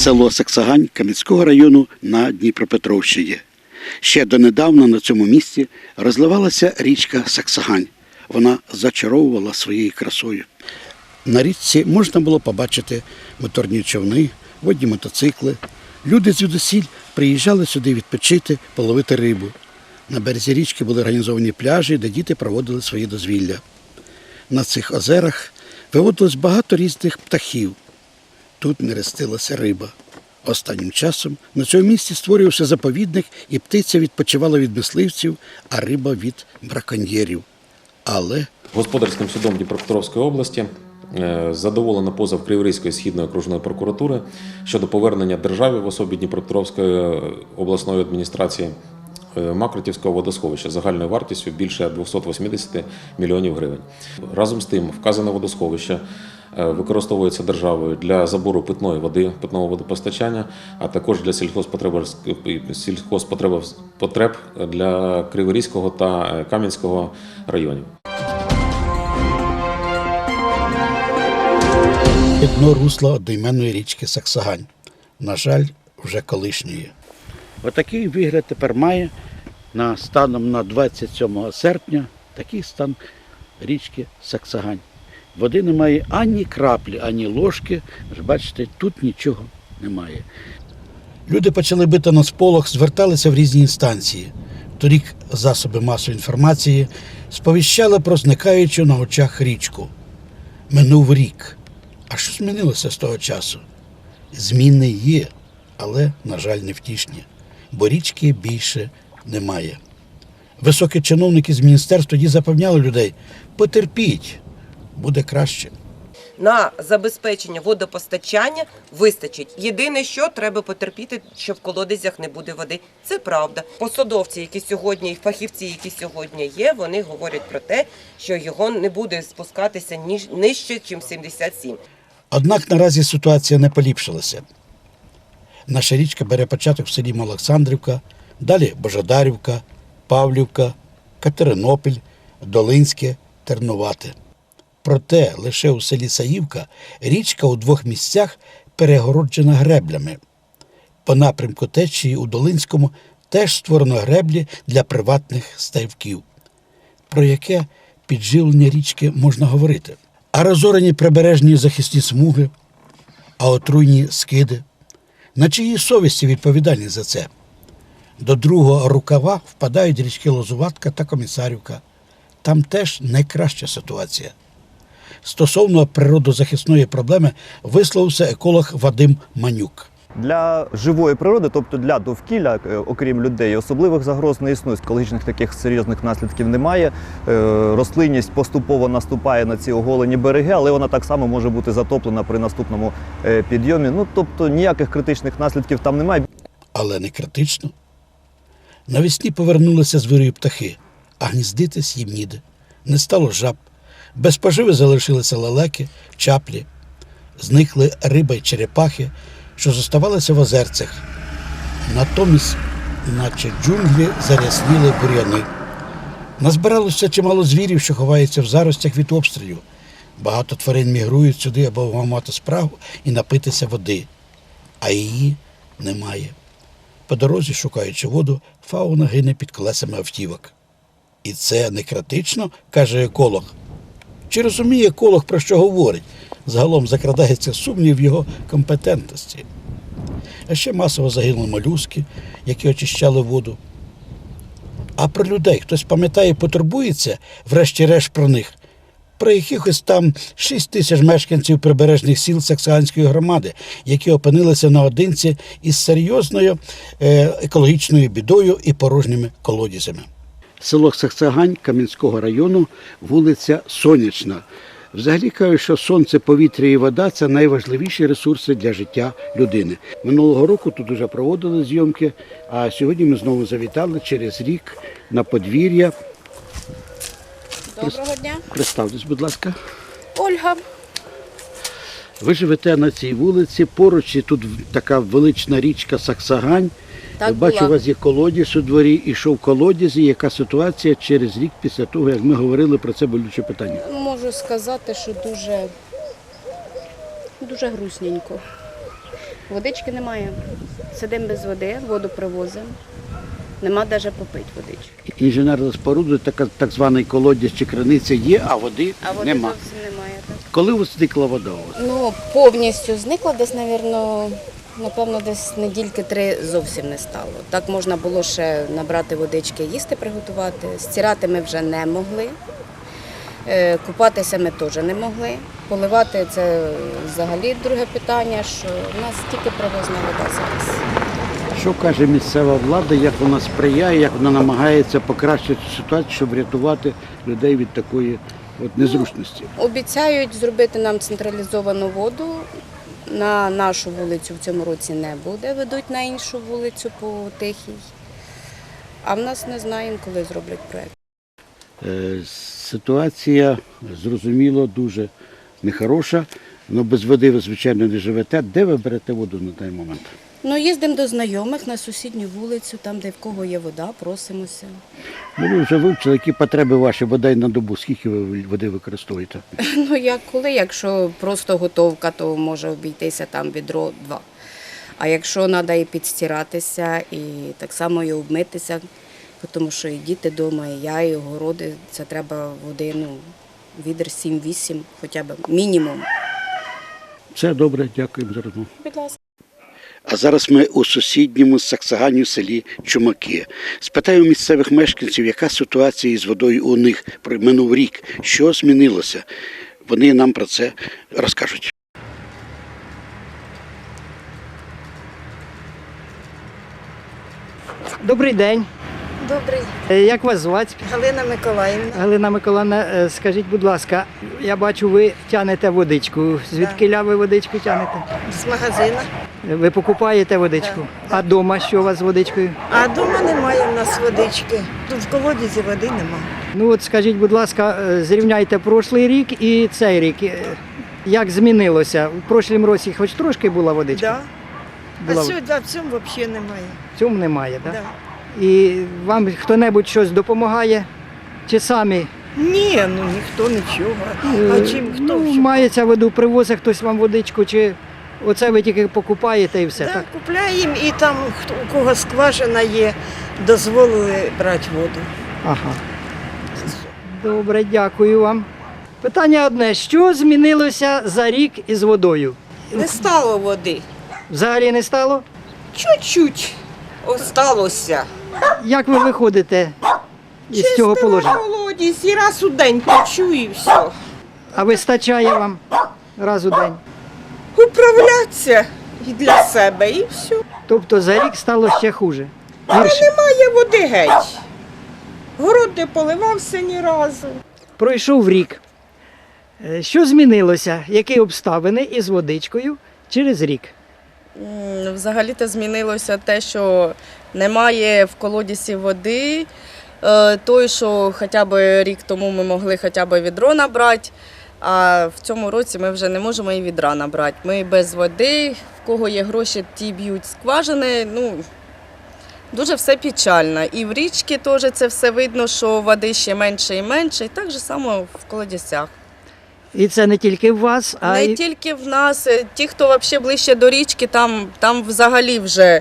село Саксагань Кам'янського району на Дніпропетровщині. Ще донедавна на цьому місці розливалася річка Саксагань. Вона зачаровувала своєю красою. На річці можна було побачити моторні човни, водні мотоцикли. Люди звідусіль приїжджали сюди відпочити, половити рибу. На березі річки були організовані пляжі, де діти проводили свої дозвілля. На цих озерах виводилось багато різних птахів. Тут нерестилася риба. Останнім часом на цьому місці створювався заповідник, і птиця відпочивала від мисливців, а риба від браконьєрів. Але Господарським судом Дніпропетровської області е, задоволено позов Криворізької східної окружної прокуратури щодо повернення державі в особі Дніпропетровської обласної адміністрації е, Макротівського водосховища загальною вартістю більше 280 мільйонів гривень. Разом з тим, вказане водосховище е, використовується державою для забору питної води, питного водопостачання, а також для сільхозпотреб, сільхозпотреб потреб для Криворізького та е, Кам'янського районів. дно русла одноіменної річки Саксагань. На жаль, вже колишньої. Отакий вигляд тепер має на станом на 27 серпня такий стан річки Саксагань. Води немає ані краплі, ані ложки. Бачите, тут нічого немає. Люди почали бити на сполох, зверталися в різні інстанції. Торік засоби масової інформації сповіщали про зникаючу на очах річку. Минув рік. А що змінилося з того часу? Зміни є, але, на жаль, невтішні, бо річки більше немає. Високі чиновники з міністерства тоді запевняли людей: потерпіть, буде краще. на забезпечення водопостачання вистачить. Єдине, що треба потерпіти, що в колодязях не буде води. Це правда. Посадовці, які сьогодні, і фахівці, які сьогодні є, вони говорять про те, що його не буде спускатися ніж нижче, ніж 77. Однак наразі ситуація не поліпшилася. Наша річка бере початок в селі Малоксандрівка, далі Божодарівка, Павлівка, Катеринопіль, Долинське, Тернувате. Проте лише у селі Саївка річка у двох місцях перегороджена греблями. По напрямку течії у Долинському теж створено греблі для приватних ставків. Про яке підживлення річки можна говорити? А розорені прибережні захисні смуги, а отруйні скиди. На чиїй совісті відповідальність за це? До другого рукава впадають річки Лозуватка та Комісарівка. Там теж найкраща ситуація. Стосовно природозахисної проблеми висловився еколог Вадим Манюк. Для живої природи, тобто для довкілля, е, окрім людей, особливих загроз не існує. Екологічних таких серйозних наслідків немає. Е, Рослинність поступово наступає на ці оголені береги, але вона так само може бути затоплена при наступному е, підйомі. Ну тобто ніяких критичних наслідків там немає. але не критично. Навесні повернулися з вирою птахи, а гніздитись їм ніде. Не стало жаб. Без поживи залишилися лелеки, чаплі. Зникли риба й черепахи, що зоставалися в озерцях. Натомість, наче джунглі, зарясніли бур'яни. Назбиралося чимало звірів, що ховаються в заростях від обстрілів. Багато тварин мігрують сюди, аби мати справу і напитися води, а її немає. По дорозі, шукаючи воду, фауна гине під колесами автівок. І це не критично, каже еколог. Чи розуміє еколог, про що говорить? Загалом закрадається сумнів його компетентності. А ще масово загинули молюски, які очищали воду. А про людей хтось пам'ятає, потурбується, врешті-решт про них. Про якихось там 6 тисяч мешканців прибережних сіл Саксаганської громади, які опинилися наодинці із серйозною е, екологічною бідою і порожніми колодязями. Село Саксагань Кам'янського району, вулиця Сонячна. Взагалі кажуть, що сонце, повітря і вода це найважливіші ресурси для життя людини. Минулого року тут вже проводили зйомки, а сьогодні ми знову завітали через рік на подвір'я. Доброго дня. Представтесь, будь ласка. Ольга. Ви живете на цій вулиці, поруч і тут така велична річка Саксагань. Так Бачу, була. у вас є колодязь у дворі, і що в колодязі, яка ситуація через рік після того, як ми говорили про це болюче питання. Можу сказати, що дуже, дуже грустненько. Водички немає. Сидимо без води, воду привозимо. Нема навіть попити водички. Інженерна споруда, така так званий колодязь чи криниця є, а води, А води нема. зовсім немає. Так? Коли зникла вода? у вас? Ну, повністю зникла десь, напевно, напевно, десь недільки три зовсім не стало. Так можна було ще набрати водички, їсти приготувати. Стирати ми вже не могли. Е, Купатися ми теж не могли. Поливати це взагалі друге питання, що в нас тільки привозна вода зараз. Що каже місцева влада, як вона сприяє, як вона намагається покращити ситуацію, щоб врятувати людей від такої от незручності? Обіцяють зробити нам централізовану воду. На нашу вулицю в цьому році не буде, ведуть на іншу вулицю по Тихій. А в нас не знаємо, коли зроблять проєкт. Е, Ситуація, зрозуміло, дуже нехороша. але без води ви, звичайно, не живете. Де ви берете воду на той момент? Ну, їздимо до знайомих на сусідню вулицю, там, де в кого є вода, просимося. Ну, ви вже вивчили, які потреби ваші бодай на добу, скільки ви води використовуєте? Ну, як коли, якщо просто готовка, то може обійтися там відро два. А якщо треба і підстиратися, і так само і обмитися, тому що і діти вдома, і я, і огороди, це треба води, ну, відер 7-8, хоча б мінімум. Все добре, дякуємо за розмову. Будь ласка. А зараз ми у сусідньому Саксагані в селі Чумаки. Спитаю місцевих мешканців, яка ситуація із водою у них про минув рік, що змінилося. Вони нам про це розкажуть. Добрий день. Добрий, Е, Як вас звати? Галина Миколаївна. Галина Миколаївна, е, скажіть, будь лака, я бачу, ви тянете водичку. Звідки ля ви водичку тянете? З магазина. Ви покупаєте водичку? А вдома що у вас з водичкою? А вдома немає в нас водички. Тут в колодязі води нема. Ну от скажіть, будь ласка, е, зрівняйте прошлий рік і цей рік. Е, Як змінилося? У прошлому році хоч трошки була водичка? Да. А Була. сьогодні в цьому взагалі немає. В цьому немає, так? Да. І вам хто-небудь щось допомагає? Чи самі? Ні, ну ніхто нічого. А Е, чим хто? ну, мається воду, привозить хтось вам водичку, чи оце ви тільки покупаєте і все, да, так? Купляємо і там, у кого скважина є, дозволили брати воду. Ага. Добре, дякую вам. Питання одне: що змінилося за рік із водою? Не стало води. Взагалі не стало? Чуть-чуть осталося. Як ви виходите із цього положення? колодязь і раз у день печу і все. А вистачає вам раз у день? Управлятися і для себе, і все. Тобто за рік стало ще хуже. Гірше. Немає води геть. Город не поливався ні разу. Пройшов рік. Е, Що змінилося? Які обставини із водичкою через рік? М, Взагалі-то змінилося те, що немає в колодязі води. Е, Той, що хоча б рік тому ми могли хоча б відро набрати, а в цьому році ми вже не можемо і відра набрати. Ми без води, в кого є гроші, ті б'ють скважини. Ну, дуже все печально. І в річці теж це все видно, що води ще менше і менше, і так же само в колодязях. І це не тільки в вас, а Не й тільки в нас, е, ті, хто взагалі ближче до річки, там, там взагалі вже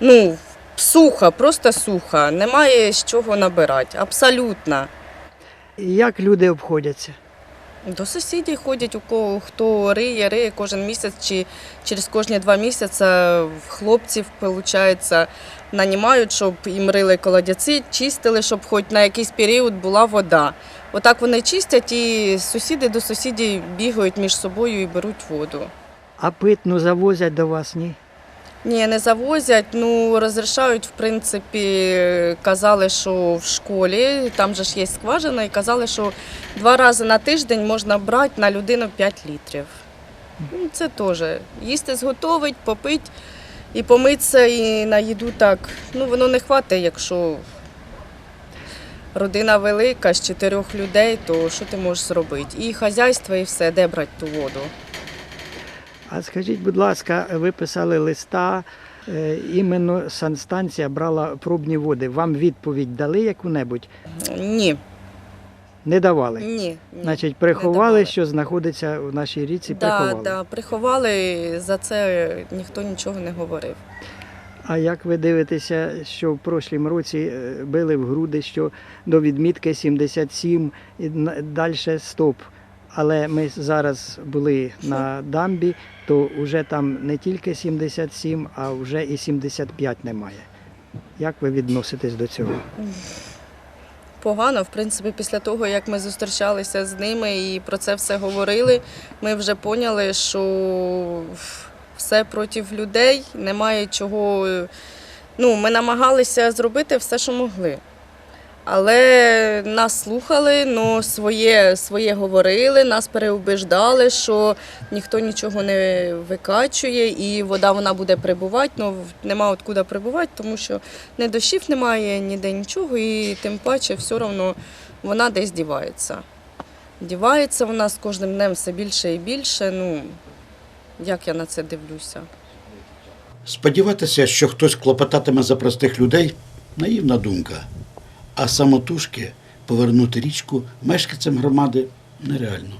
ну, сухо, просто сухо. Немає з чого набирати. Абсолютно. як люди обходяться. До сусідів ходять, у кого хто риє, риє кожен місяць чи через кожні два місяці хлопців, виходить, нанімають, щоб їм рили колодяці, чистили, щоб хоч на якийсь період була вода. Отак вони чистять і сусіди до сусідів бігають між собою і беруть воду. А питну завозять до вас, ні? Ні, не завозять. Ну розрішають, в принципі, казали, що в школі там же ж є скважина, і казали, що два рази на тиждень можна брати на людину 5 літрів. Ну, Це теж. Їсти зготовить, попить і помитися, і на їду так. Ну воно не хватить, якщо родина велика з чотирьох людей, то що ти можеш зробити? І хазяйство, і все, де брати ту воду. А скажіть, будь ласка, ви писали листа, е, іменно санстанція брала пробні води. Вам відповідь дали яку-небудь? Ні. Не давали. Ні. ні Значить, приховали, давали. що знаходиться в нашій річці, Да, приховали. да, приховали, за це ніхто нічого не говорив. А як ви дивитеся, що в прошлім році е, били в груди, що до відмітки 77 і далі стоп. Але ми зараз були на дамбі, то вже там не тільки 77, а вже і 75 немає. Як ви відноситесь до цього? Погано, в принципі, після того, як ми зустрічалися з ними і про це все говорили, ми вже поняли, що все проти людей, немає чого. Ну, ми намагалися зробити все, що могли. Але нас слухали, ну, своє, своє говорили, нас переубеждали, що ніхто нічого не викачує і вода вона буде прибувати. Ну, нема откуда прибувати, тому що ні дощів немає, ніде нічого, і тим паче все одно вона десь дівається. Дівається вона з кожним днем все більше і більше. Ну, як я на це дивлюся? Сподіватися, що хтось клопотатиме за простих людей наївна думка. А самотужки повернути річку мешканцям громади нереально.